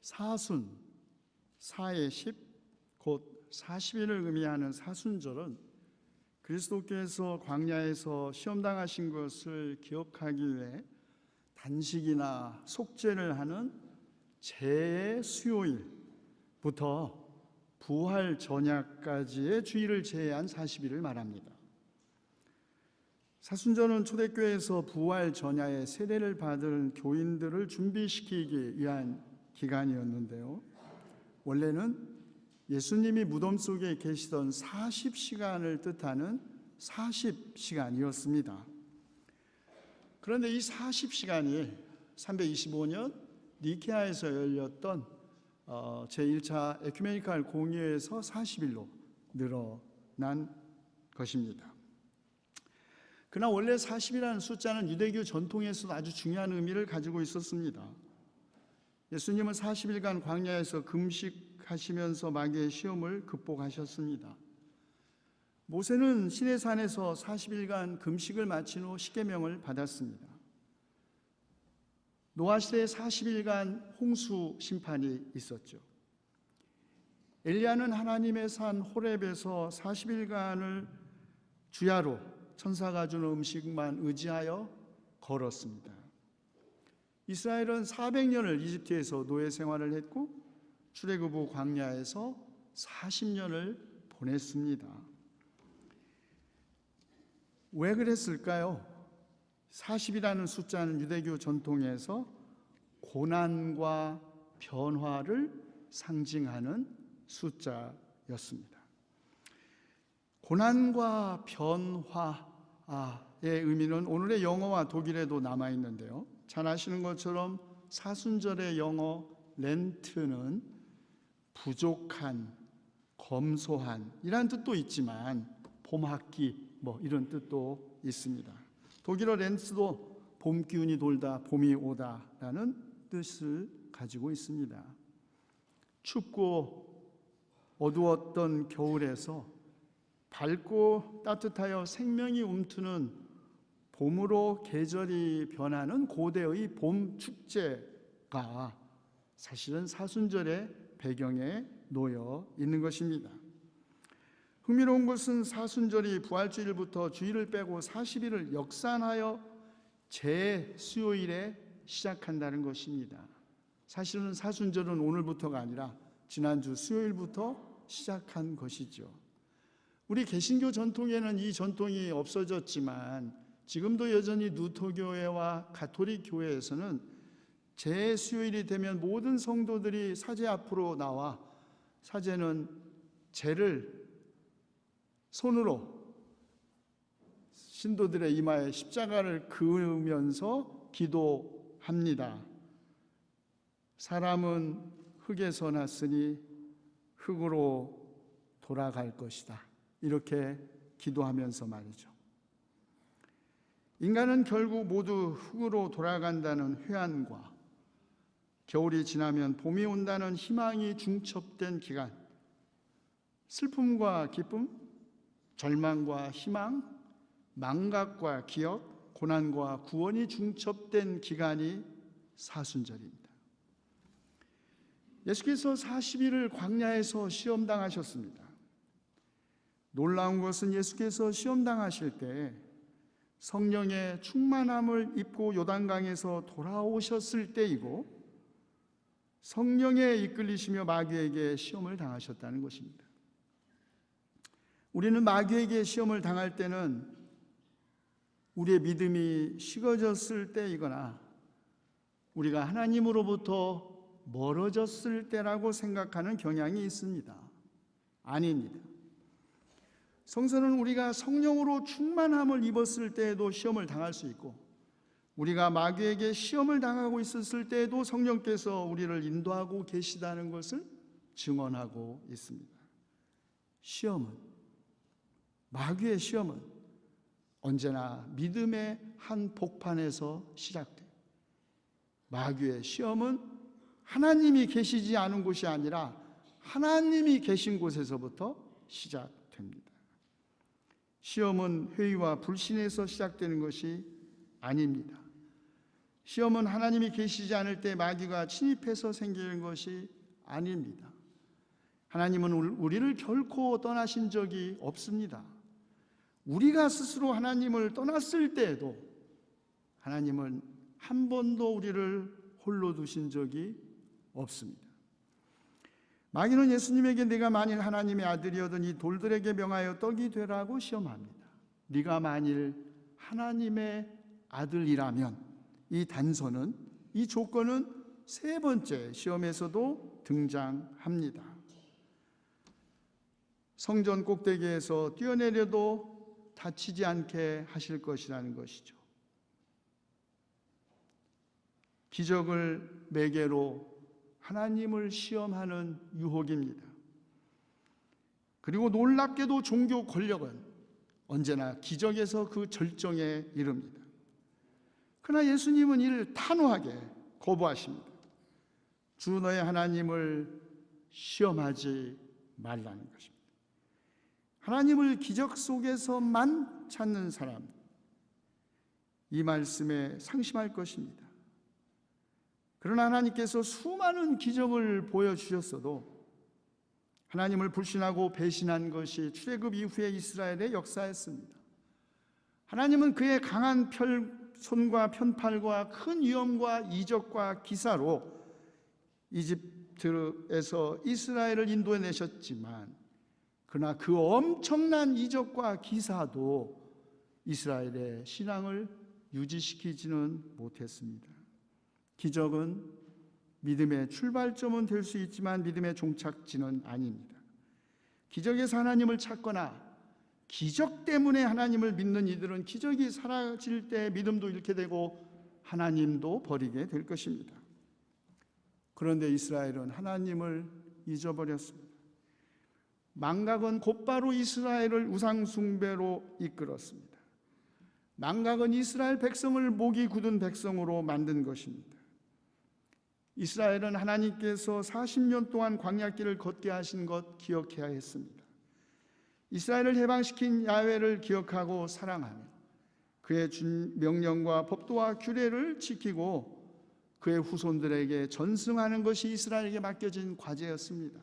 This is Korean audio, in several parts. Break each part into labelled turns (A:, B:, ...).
A: 사순, 사의 10, 곧 40일을 의미하는 사순절은 그리스도께서 광야에서 시험당하신 것을 기억하기 위해 단식이나 속죄를 하는 제 수요일부터 부활 전야까지의 주일을 제외한 40일을 말합니다. 사순절은 초대교회에서 부활 전야의 세례를 받은 교인들을 준비시키기 위한 기간이었는데요. 원래는 예수님이 무덤 속에 계시던 40시간을 뜻하는 40시간이었습니다. 그런데 이 40시간이 325년 니케아에서 열렸던 어, 제1차 에큐메니칼 공의회에서 40일로 늘어난 것입니다. 그러나 원래 40이라는 숫자는 유대교 전통에서도 아주 중요한 의미를 가지고 있었습니다. 예수님은 40일간 광야에서 금식하시면서 마귀의 시험을 극복하셨습니다. 모세는 시내산에서 40일간 금식을 마친 후 십계명을 받았습니다. 노아 시대에 40일간 홍수 심판이 있었죠. 엘리야는 하나님의 산 호렙에서 40일간을 주야로 천사가 주는 음식만 의지하여 걸었습니다. 이스라엘은 400년을 이집트에서 노예 생활을 했고 출애굽 후 광야에서 40년을 보냈습니다. 왜 그랬을까요? 40이라는 숫자는 유대교 전통에서 고난과 변화를 상징하는 숫자였습니다. 고난과 변화의 의미는 오늘의 영어와 독일에도 남아 있는데요. 잘 아시는 것처럼 사순절의 영어 렌트는 부족한, 검소한 이란 뜻도 있지만 봄학기 뭐 이런 뜻도 있습니다. 독일어 렌스도 봄 기운이 돌다 봄이 오다라는 뜻을 가지고 있습니다. 춥고 어두웠던 겨울에서 밝고 따뜻하여 생명이 움트는 봄으로 계절이 변하는 고대의 봄 축제가 사실은 사순절의 배경에 놓여 있는 것입니다. 흥미로운 것은 사순절이 부활주일부터 주일을 빼고 40일을 역산하여 제 수요일에 시작한다는 것입니다. 사실은 사순절은 오늘부터가 아니라 지난주 수요일부터 시작한 것이죠. 우리 개신교 전통에는 이 전통이 없어졌지만 지금도 여전히 누토교회와 가톨릭 교회에서는 제 수요일이 되면 모든 성도들이 사제 앞으로 나와 사제는 제를 손으로 신도들의 이마에 십자가를 그으면서 기도합니다. 사람은 흙에서 났으니 흙으로 돌아갈 것이다. 이렇게 기도하면서 말이죠. 인간은 결국 모두 흙으로 돌아간다는 회한과 겨울이 지나면 봄이 온다는 희망이 중첩된 기간, 슬픔과 기쁨, 절망과 희망, 망각과 기억, 고난과 구원이 중첩된 기간이 사순절입니다. 예수께서 40일을 광야에서 시험당하셨습니다. 놀라운 것은 예수께서 시험당하실 때 성령의 충만함을 입고 요단강에서 돌아오셨을 때이고 성령에 이끌리시며 마귀에게 시험을 당하셨다는 것입니다. 우리는 마귀에게 시험을 당할 때는 우리의 믿음이 식어졌을 때이거나 우리가 하나님으로부터 멀어졌을 때라고 생각하는 경향이 있습니다. 아닙니다. 성서는 우리가 성령으로 충만함을 입었을 때에도 시험을 당할 수 있고 우리가 마귀에게 시험을 당하고 있었을 때에도 성령께서 우리를 인도하고 계시다는 것을 증언하고 있습니다. 시험은 마귀의 시험은 언제나 믿음의 한 복판에서 시작돼. 마귀의 시험은 하나님이 계시지 않은 곳이 아니라 하나님이 계신 곳에서부터 시작됩니다. 시험은 회의와 불신에서 시작되는 것이 아닙니다. 시험은 하나님이 계시지 않을 때 마귀가 침입해서 생기는 것이 아닙니다. 하나님은 우리를 결코 떠나신 적이 없습니다. 우리가 스스로 하나님을 떠났을 때에도 하나님은 한 번도 우리를 홀로 두신 적이 없습니다. 마귀는 예수님에게 네가 만일 하나님의 아들이어든 이 돌들에게 명하여 떡이 되라고 시험합니다. 네가 만일 하나님의 아들이라면 이 단서는 이 조건은 세 번째 시험에서도 등장합니다. 성전 꼭대기에서 뛰어내려도 다치지 않게 하실 것이라는 것이죠. 기적을 매개로 하나님을 시험하는 유혹입니다. 그리고 놀랍게도 종교 권력은 언제나 기적에서 그 절정에 이릅니다. 그러나 예수님은 이를 단호하게 거부하십니다. 주 너의 하나님을 시험하지 말라는 것입니다. 하나님을 기적 속에서만 찾는 사람, 이 말씀에 상심할 것입니다. 그러나 하나님께서 수많은 기적을 보여주셨어도 하나님을 불신하고 배신한 것이 출애굽 이후의 이스라엘의 역사였습니다. 하나님은 그의 강한 펼, 손과 편팔과 큰 위험과 이적과 기사로 이집트에서 이스라엘을 인도해 내셨지만 그러나 그 엄청난 이적과 기사도 이스라엘의 신앙을 유지시키지는 못했습니다. 기적은 믿음의 출발점은 될 수 있지만 믿음의 종착지는 아닙니다. 기적에서 하나님을 찾거나 기적 때문에 하나님을 믿는 이들은 기적이 사라질 때 믿음도 잃게 되고 하나님도 버리게 될 것입니다. 그런데 이스라엘은 하나님을 잊어버렸습니다. 망각은 곧바로 이스라엘을 우상숭배로 이끌었습니다. 망각은 이스라엘 백성을 목이 굳은 백성으로 만든 것입니다. 이스라엘은 하나님께서 40년 동안 광야길을 걷게 하신 것 기억해야 했습니다. 이스라엘을 해방시킨 야훼를 기억하고 사랑하며 그의 준 명령과 법도와 규례를 지키고 그의 후손들에게 전승하는 것이 이스라엘에게 맡겨진 과제였습니다.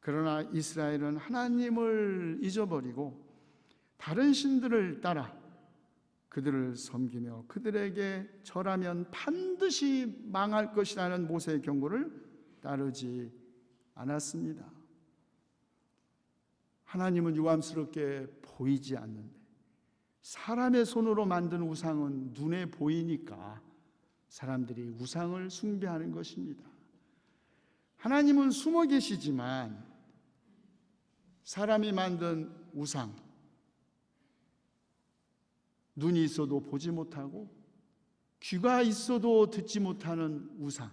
A: 그러나 이스라엘은 하나님을 잊어버리고 다른 신들을 따라 그들을 섬기며 그들에게 절하면 반드시 망할 것이라는 모세의 경고를 따르지 않았습니다. 하나님은 유감스럽게 보이지 않는데 사람의 손으로 만든 우상은 눈에 보이니까 사람들이 우상을 숭배하는 것입니다. 하나님은 숨어 계시지만 사람이 만든 우상, 눈이 있어도 보지 못하고 귀가 있어도 듣지 못하는 우상.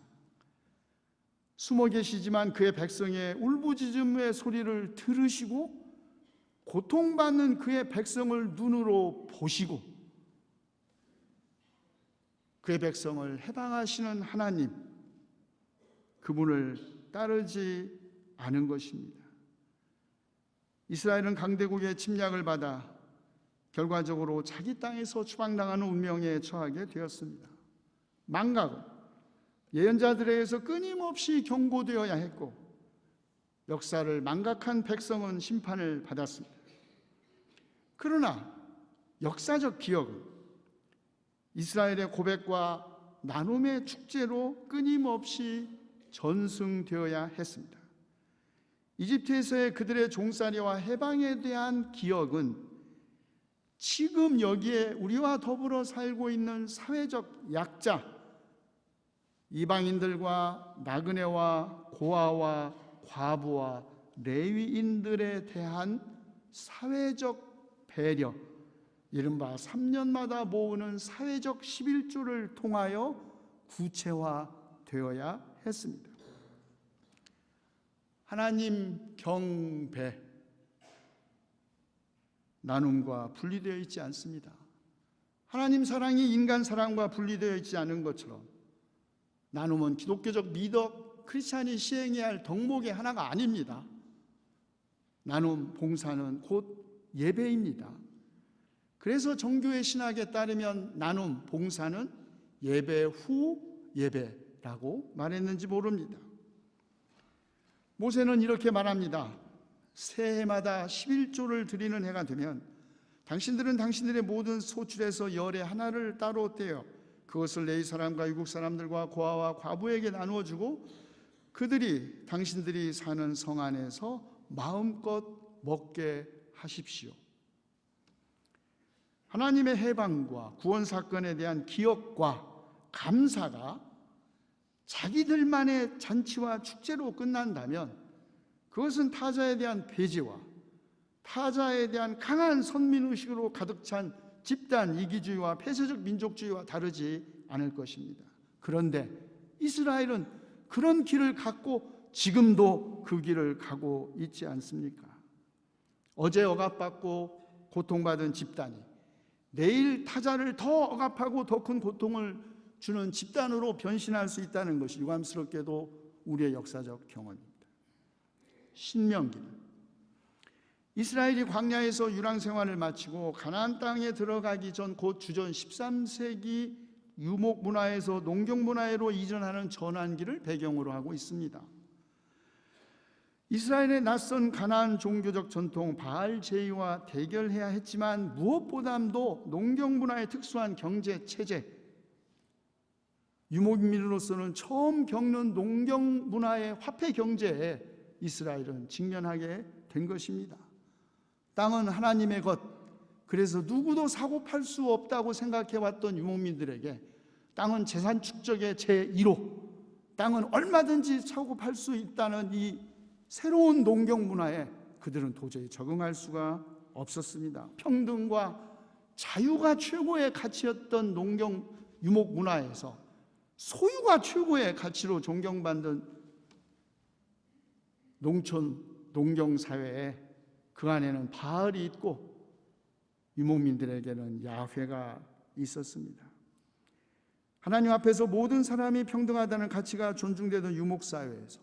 A: 숨어 계시지만 그의 백성의 울부짖음의 소리를 들으시고 고통받는 그의 백성을 눈으로 보시고 그의 백성을 해방하시는 하나님 그분을 따르지 않은 것입니다. 이스라엘은 강대국의 침략을 받아 결과적으로 자기 땅에서 추방당하는 운명에 처하게 되었습니다. 망각은 예언자들에 의해서 끊임없이 경고되어야 했고 역사를 망각한 백성은 심판을 받았습니다. 그러나 역사적 기억은 이스라엘의 고백과 나눔의 축제로 끊임없이 전승되어야 했습니다. 이집트에서의 그들의 종살이와 해방에 대한 기억은 지금 여기에 우리와 더불어 살고 있는 사회적 약자, 이방인들과 나그네와 고아와 과부와 레위인들에 대한 사회적 배려, 이른바 3년마다 모으는 사회적 11조를 통하여 구체화되어야 했습니다. 하나님 경배, 나눔과 분리되어 있지 않습니다. 하나님 사랑이 인간 사랑과 분리되어 있지 않은 것처럼 나눔은 기독교적 미덕 크리스찬이 시행해야 할 덕목의 하나가 아닙니다. 나눔 봉사는 곧 예배입니다. 그래서 정교의 신학에 따르면 나눔 봉사는 예배 후 예배라고 말했는지 모릅니다. 모세는 이렇게 말합니다. 새해마다 11조를 드리는 해가 되면 당신들은 당신들의 모든 소출에서 열의 하나를 따로 떼어 그것을 레이 사람과 유국 사람들과 고아와 과부에게 나누어 주고 그들이 당신들이 사는 성 안에서 마음껏 먹게 하십시오. 하나님의 해방과 구원 사건에 대한 기억과 감사가 자기들만의 잔치와 축제로 끝난다면 그것은 타자에 대한 배제와 타자에 대한 강한 선민의식으로 가득 찬 집단 이기주의와 폐쇄적 민족주의와 다르지 않을 것입니다. 그런데 이스라엘은 그런 길을 갖고 지금도 그 길을 가고 있지 않습니까? 어제 억압받고 고통받은 집단이 내일 타자를 더 억압하고 더 큰 고통을 주는 집단으로 변신할 수 있다는 것이 유감스럽게도 우리의 역사적 경험입니다. 신명기는 이스라엘이 광야에서 유랑 생활을 마치고 가나안 땅에 들어가기 전 곧 주전 13세기 유목 문화에서 농경 문화로 이전하는 전환기를 배경으로 하고 있습니다. 이스라엘의 낯선 가나안 종교적 전통 바알 제의와 대결해야 했지만 무엇보다도 농경 문화의 특수한 경제 체제 유목민으로서는 처음 겪는 농경 문화의 화폐 경제에 이스라엘은 직면하게 된 것입니다. 땅은 하나님의 것. 그래서 누구도 사고 팔 수 없다고 생각해 왔던 유목민들에게 땅은 재산 축적의 제1호. 땅은 얼마든지 사고 팔 수 있다는 이 새로운 농경 문화에 그들은 도저히 적응할 수가 없었습니다. 평등과 자유가 최고의 가치였던 농경 유목 문화에서 소유가 최고의 가치로 존경받는 농촌 농경 사회에 그 안에는 바알이 있고 유목민들에게는 야훼가 있었습니다. 하나님 앞에서 모든 사람이 평등하다는 가치가 존중되던 유목 사회에서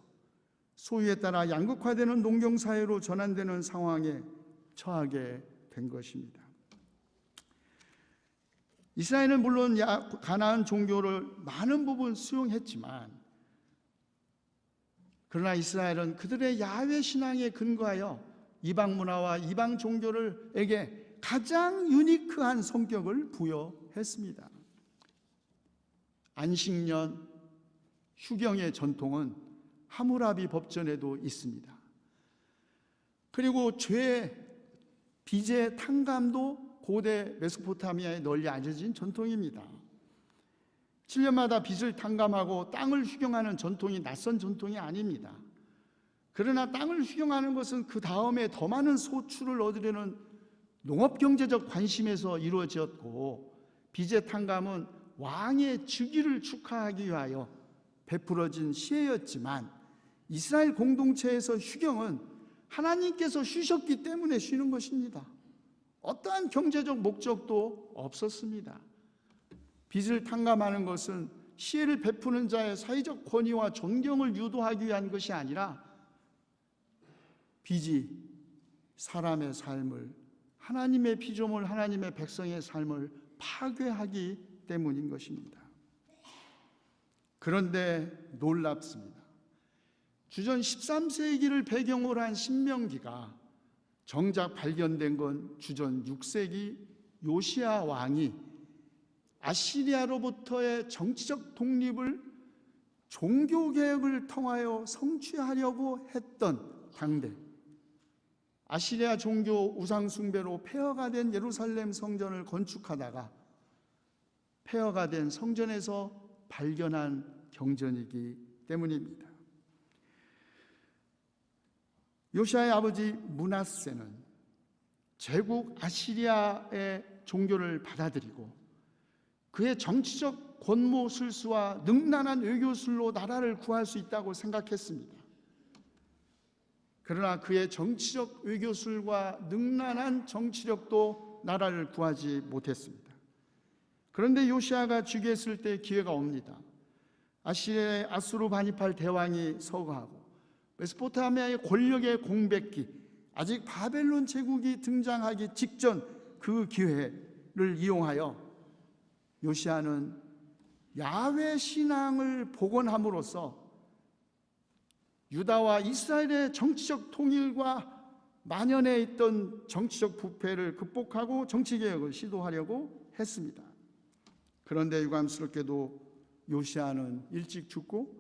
A: 소유에 따라 양극화되는 농경 사회로 전환되는 상황에 처하게 된 것입니다. 이스라엘은 물론 가나안 종교를 많은 부분 수용했지만 그러나 이스라엘은 그들의 야훼 신앙에 근거하여 이방 문화와 이방 종교를에게 가장 유니크한 성격을 부여했습니다. 안식년 휴경의 전통은 하무라비 법전에도 있습니다. 그리고 죄 비제 탕감도 고대 메소포타미아에 널리 알려진 전통입니다. 7년마다 빚을 탕감하고 땅을 휴경하는 전통이 낯선 전통이 아닙니다. 그러나 땅을 휴경하는 것은 그 다음에 더 많은 소출을 얻으려는 농업 경제적 관심에서 이루어졌고 빚의 탕감은 왕의 즉위를 축하하기 위하여 베풀어진 시혜였지만 이스라엘 공동체에서 휴경은 하나님께서 쉬셨기 때문에 쉬는 것입니다. 어떠한 경제적 목적도 없었습니다. 빚을 탕감하는 것은 시혜를 베푸는 자의 사회적 권위와 존경을 유도하기 위한 것이 아니라 빚이 사람의 삶을 하나님의 피조물 하나님의 백성의 삶을 파괴하기 때문인 것입니다. 그런데 놀랍습니다. 주전 13세기를 배경으로 한 신명기가 정작 발견된 건 주전 6세기 요시아 왕이 아시리아로부터의 정치적 독립을 종교 개혁을 통하여 성취하려고 했던 당대 아시리아 종교 우상 숭배로 폐허가 된 예루살렘 성전을 건축하다가 폐허가 된 성전에서 발견한 경전이기 때문입니다. 요시아의 아버지 문하세는 제국 아시리아의 종교를 받아들이고 그의 정치적 권모 술수와 능란한 외교술로 나라를 구할 수 있다고 생각했습니다. 그러나 그의 정치적 외교술과 능란한 정치력도 나라를 구하지 못했습니다. 그런데 요시아가 즉위했을 때 기회가 옵니다. 아시리아의 아수르 바니팔 대왕이 서거하고 메소포타미아의 권력의 공백기, 아직 바벨론 제국이 등장하기 직전 그 기회를 이용하여 요시아는 야훼 신앙을 복원함으로써 유다와 이스라엘의 정치적 통일과 만연해 있던 정치적 부패를 극복하고 정치 개혁을 시도하려고 했습니다. 그런데 유감스럽게도 요시아는 일찍 죽고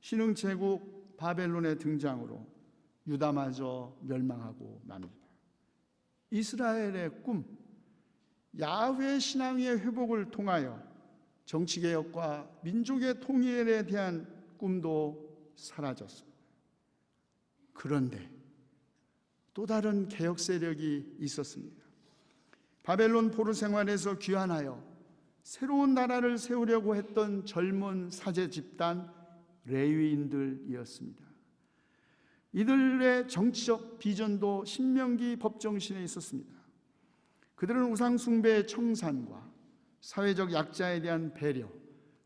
A: 신흥 제국 바벨론의 등장으로 유다마저 멸망하고 맙니다. 이스라엘의 꿈, 야훼 신앙의 회복을 통하여 정치 개혁과 민족의 통일에 대한 꿈도 사라졌습니다. 그런데 또 다른 개혁 세력이 있었습니다. 바벨론 포로 생활에서 귀환하여 새로운 나라를 세우려고 했던 젊은 사제 집단 레위인들이었습니다. 이들의 정치적 비전도 신명기 법정신에 있었습니다. 그들은 우상 숭배의 청산과 사회적 약자에 대한 배려,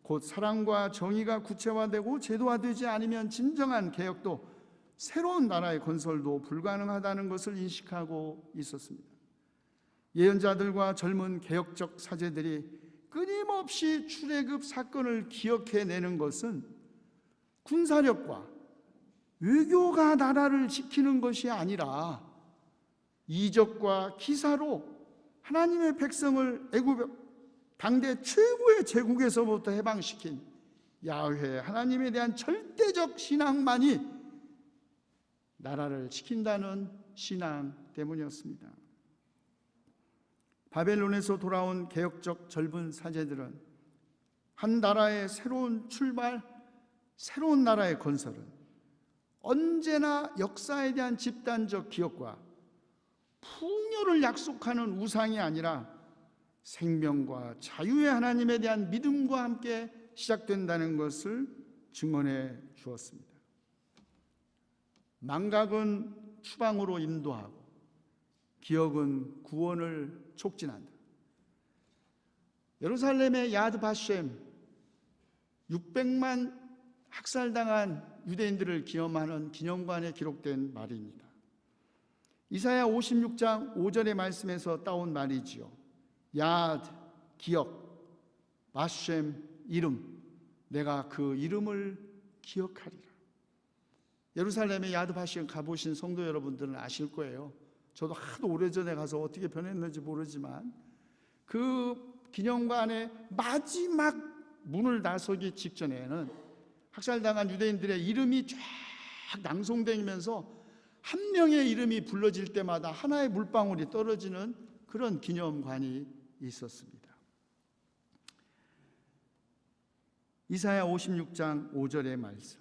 A: 곧 사랑과 정의가 구체화되고 제도화되지 않으면 진정한 개혁도 새로운 나라의 건설도 불가능하다는 것을 인식하고 있었습니다. 예언자들과 젊은 개혁적 사제들이 끊임없이 출애굽 사건을 기억해내는 것은 군사력과 외교가 나라를 지키는 것이 아니라 이적과 기사로 하나님의 백성을 애굽 당대 최고의 제국에서부터 해방시킨 야훼 하나님에 대한 절대적 신앙만이 나라를 지킨다는 신앙 때문이었습니다. 바벨론에서 돌아온 개혁적 젊은 사제들은 한 나라의 새로운 출발, 새로운 나라의 건설은 언제나 역사에 대한 집단적 기억과 풍요를 약속하는 우상이 아니라 생명과 자유의 하나님에 대한 믿음과 함께 시작된다는 것을 증언해 주었습니다. 망각은 추방으로 인도하고 기억은 구원을 촉진한다. 예루살렘의 야드 바셴 600만 학살당한 유대인들을 기념하는 기념관에 기록된 말입니다. 이사야 56장 5절의 말씀에서 따온 말이지요. 야드 기억 바셴 이름 내가 그 이름을 기억하리라. 예루살렘의 야드 바셴 가보신 성도 여러분들은 아실 거예요. 저도 하도 오래전에 가서 어떻게 변했는지 모르지만 그 기념관의 마지막 문을 나서기 직전에는 학살당한 유대인들의 이름이 쫙 낭송되면서 한 명의 이름이 불러질 때마다 하나의 물방울이 떨어지는 그런 기념관이 있었습니다. 이사야 56장 5절의 말씀.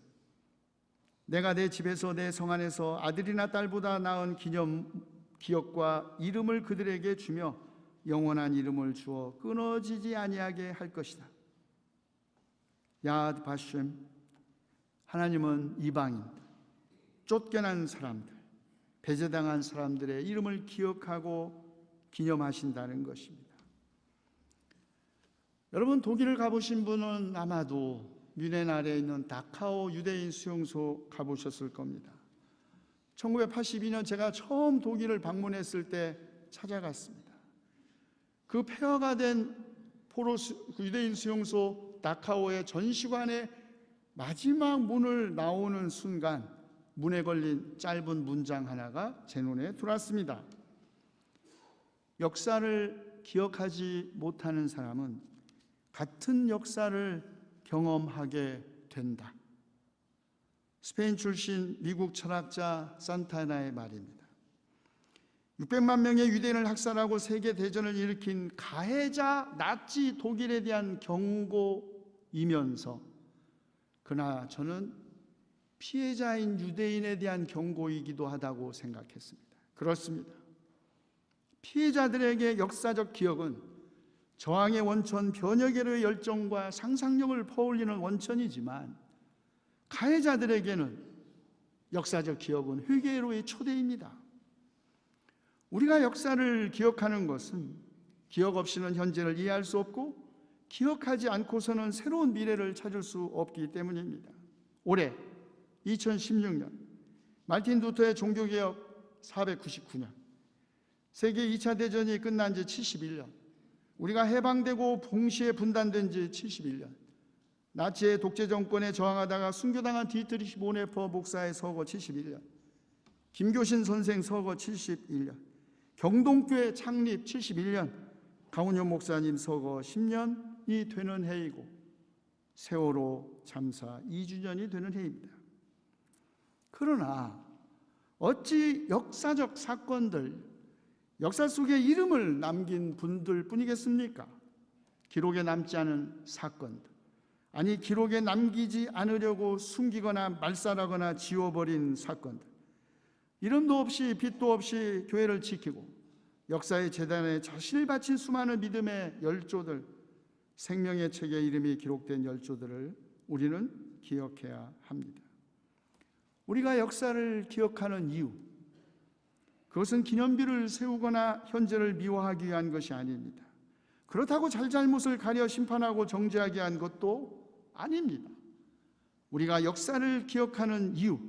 A: 내가 내 집에서 내 성 안에서 아들이나 딸보다 나은 기념 기억과 이름을 그들에게 주며 영원한 이름을 주어 끊어지지 아니하게 할 것이다. 야드 바셴 하나님은 이방인 쫓겨난 사람들 배제당한 사람들의 이름을 기억하고 기념하신다는 것입니다. 여러분 독일을 가보신 분은 아마도 뮌헨 아래에 있는 다카오 유대인 수용소 가보셨을 겁니다. 1982년 제가 처음 독일을 방문했을 때 찾아갔습니다. 그 폐허가 된 포로 유대인 수용소 다카오의 전시관의 마지막 문을 나오는 순간 문에 걸린 짧은 문장 하나가 제 눈에 들어왔습니다. 역사를 기억하지 못하는 사람은 같은 역사를 경험하게 된다. 스페인 출신 미국 철학자 산타나의 말입니다. 600만 명의 유대인을 학살하고 세계 대전을 일으킨 가해자 나치 독일에 대한 경고이면서 그러나 저는 피해자인 유대인에 대한 경고이기도 하다고 생각했습니다. 그렇습니다. 피해자들에게 역사적 기억은 저항의 원천, 변혁의 열정과 상상력을 퍼올리는 원천이지만 가해자들에게는 역사적 기억은 회개로의 초대입니다. 우리가 역사를 기억하는 것은 기억 없이는 현재를 이해할 수 없고 기억하지 않고서는 새로운 미래를 찾을 수 없기 때문입니다. 올해 2016년 말틴 루터의 종교개혁 499년 세계 2차 대전이 끝난 지 71년 우리가 해방되고 봉시에 분단된 지 71년 나치의 독재 정권에 저항하다가 순교당한 디트리히 보네퍼 목사의 서거 71년, 김교신 선생 서거 71년, 경동교회 창립 71년, 강훈현 목사님 서거 10년이 되는 해이고 세월호 참사 2주년이 되는 해입니다. 그러나 어찌 역사적 사건들, 역사 속에 이름을 남긴 분들 뿐이겠습니까? 기록에 남지 않은 사건들. 아니, 기록에 남기지 않으려고 숨기거나 말살하거나 지워버린 사건들. 이름도 없이 빛도 없이 교회를 지키고 역사의 재단에 자신을 바친 수많은 믿음의 열조들, 생명의 책에 이름이 기록된 열조들을 우리는 기억해야 합니다. 우리가 역사를 기억하는 이유, 그것은 기념비를 세우거나 현재를 미화하기 위한 것이 아닙니다. 그렇다고 잘잘못을 가려 심판하고 정죄하게 한 것도 아닙니다. 우리가 역사를 기억하는 이유,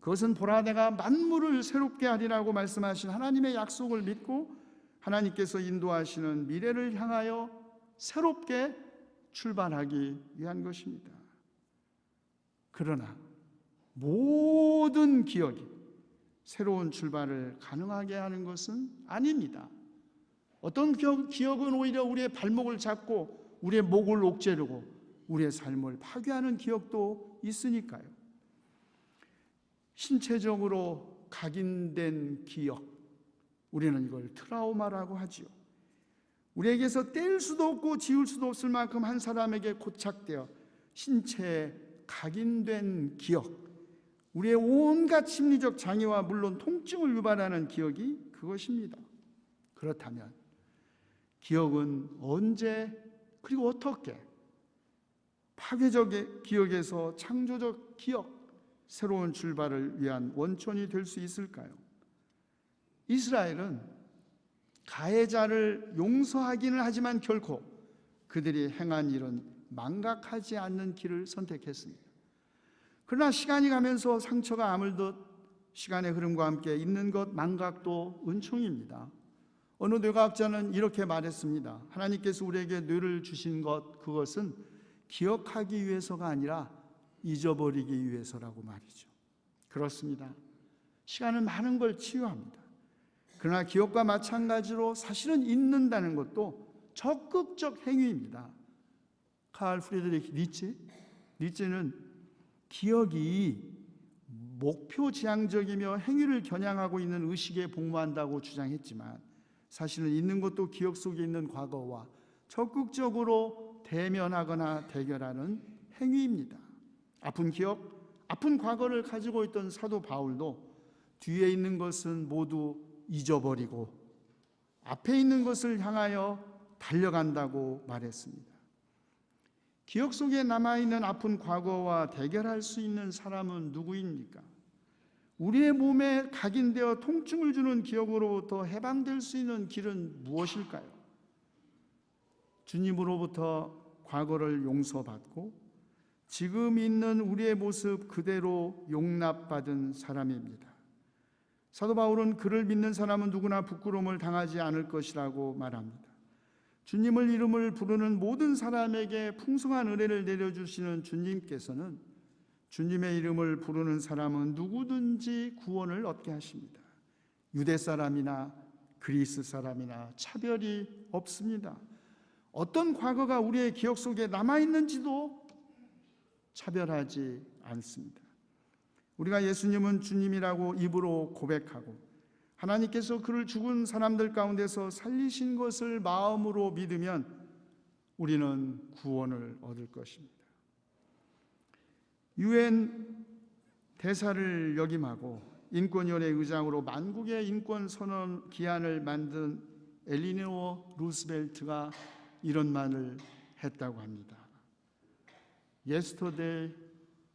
A: 그것은 보라 내가 만물을 새롭게 하리라고 말씀하신 하나님의 약속을 믿고 하나님께서 인도하시는 미래를 향하여 새롭게 출발하기 위한 것입니다. 그러나 모든 기억이 새로운 출발을 가능하게 하는 것은 아닙니다. 어떤 기억, 기억 은 오히려 우리의 발목을 잡고 우리의 목을 옥죄르고 우리의 삶을 파괴하는 기억도 있으니까요. 신체적으로 각인된 기억, 우리는 이걸 트라우마라고 하지요. 우리에게서 뗄 수도 없고 지울 수도 없을 만큼 한 사람에게 고착되어 신체에 각인된 기억, 우리의 온갖 심리적 장애와 물론 통증을 유발하는 기억이 그것입니다. 그렇다면 기억은 언제 그리고 어떻게 파괴적 기억에서 창조적 기억, 새로운 출발을 위한 원천이 될 수 있을까요? 이스라엘은 가해자를 용서하기는 하지만 결코 그들이 행한 일은 망각하지 않는 길을 선택했습니다. 그러나 시간이 가면서 상처가 아물듯 시간의 흐름과 함께 있는 것 망각도 은총입니다. 어느 뇌과학자는 이렇게 말했습니다. 하나님께서 우리에게 뇌를 주신 것 그것은 기억하기 위해서가 아니라 잊어버리기 위해서라고 말이죠. 그렇습니다. 시간은 많은 걸 치유합니다. 그러나 기억과 마찬가지로 사실은 잊는다는 것도 적극적 행위입니다. 칼 프리드리히 니체 니체는 기억이 목표 지향적이며 행위를 겨냥하고 있는 의식에 복무한다고 주장했지만 사실은 있는 것도 기억 속에 있는 과거와 적극적으로 대면하거나 대결하는 행위입니다. 아픈 기억, 아픈 과거를 가지고 있던 사도 바울도 뒤에 있는 것은 모두 잊어버리고 앞에 있는 것을 향하여 달려간다고 말했습니다. 기억 속에 남아있는 아픈 과거와 대결할 수 있는 사람은 누구입니까? 우리의 몸에 각인되어 통증을 주는 기억으로부터 해방될 수 있는 길은 무엇일까요? 주님으로부터 과거를 용서받고 지금 있는 우리의 모습 그대로 용납받은 사람입니다. 사도 바울은 그를 믿는 사람은 누구나 부끄러움을 당하지 않을 것이라고 말합니다. 주님을 이름을 부르는 모든 사람에게 풍성한 은혜를 내려주시는 주님께서는 주님의 이름을 부르는 사람은 누구든지 구원을 얻게 하십니다. 유대 사람이나 그리스 사람이나 차별이 없습니다. 어떤 과거가 우리의 기억 속에 남아 있는지도 차별하지 않습니다. 우리가 예수님은 주님이라고 입으로 고백하고 하나님께서 그를 죽은 사람들 가운데서 살리신 것을 마음으로 믿으면 우리는 구원을 얻을 것입니다. 유엔 대사를 역임하고 인권위원회 의장으로 만국의 인권 선언 기한을 만든 엘리네오 루스벨트가 이런 말을 했다고 합니다. Yesterday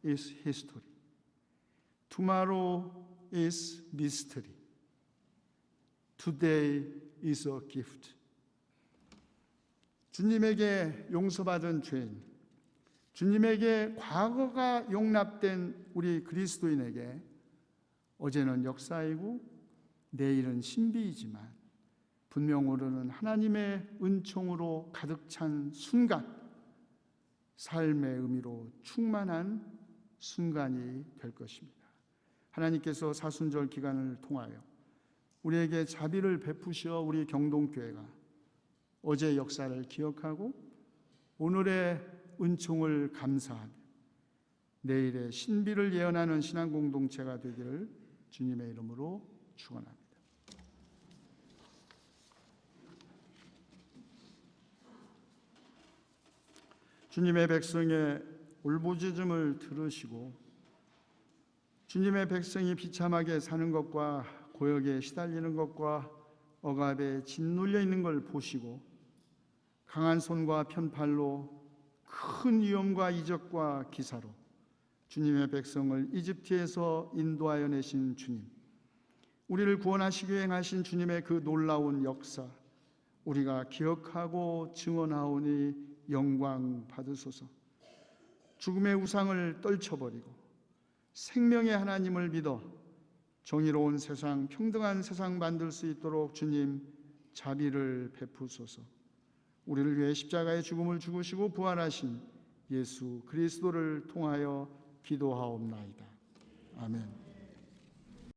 A: is history. Tomorrow is mystery. Today is a gift. 주님에게 용서받은 죄인, 주님에게 과거가 용납된 우리 그리스도인에게 어제는 역사이고 내일은 신비이지만 분명으로는 하나님의 은총으로 가득 찬 순간 삶의 의미로 충만한 순간이 될 것입니다. 하나님께서 사순절 기간을 통하여 우리에게 자비를 베푸시어 우리 경동교회가 어제 역사를 기억하고 오늘의 은총을 감사하며 내일의 신비를 예언하는 신앙 공동체가 되기를 주님의 이름으로 축원합니다. 주님의 백성의 울부짖음을 들으시고 주님의 백성이 비참하게 사는 것과 고역에 시달리는 것과 억압에 짓눌려 있는 걸 보시고 강한 손과 편팔로 큰 위험과 이적과 기사로 주님의 백성을 이집트에서 인도하여 내신 주님 우리를 구원하시기 행하신 주님의 그 놀라운 역사 우리가 기억하고 증언하오니 영광 받으소서. 죽음의 우상을 떨쳐버리고 생명의 하나님을 믿어 정의로운 세상, 평등한 세상 만들 수 있도록 주님 자비를 베푸소서. 우리를 위해 십자가의 죽음을 죽으시고 부활하신 예수 그리스도를 통하여 기도하옵나이다. 아멘.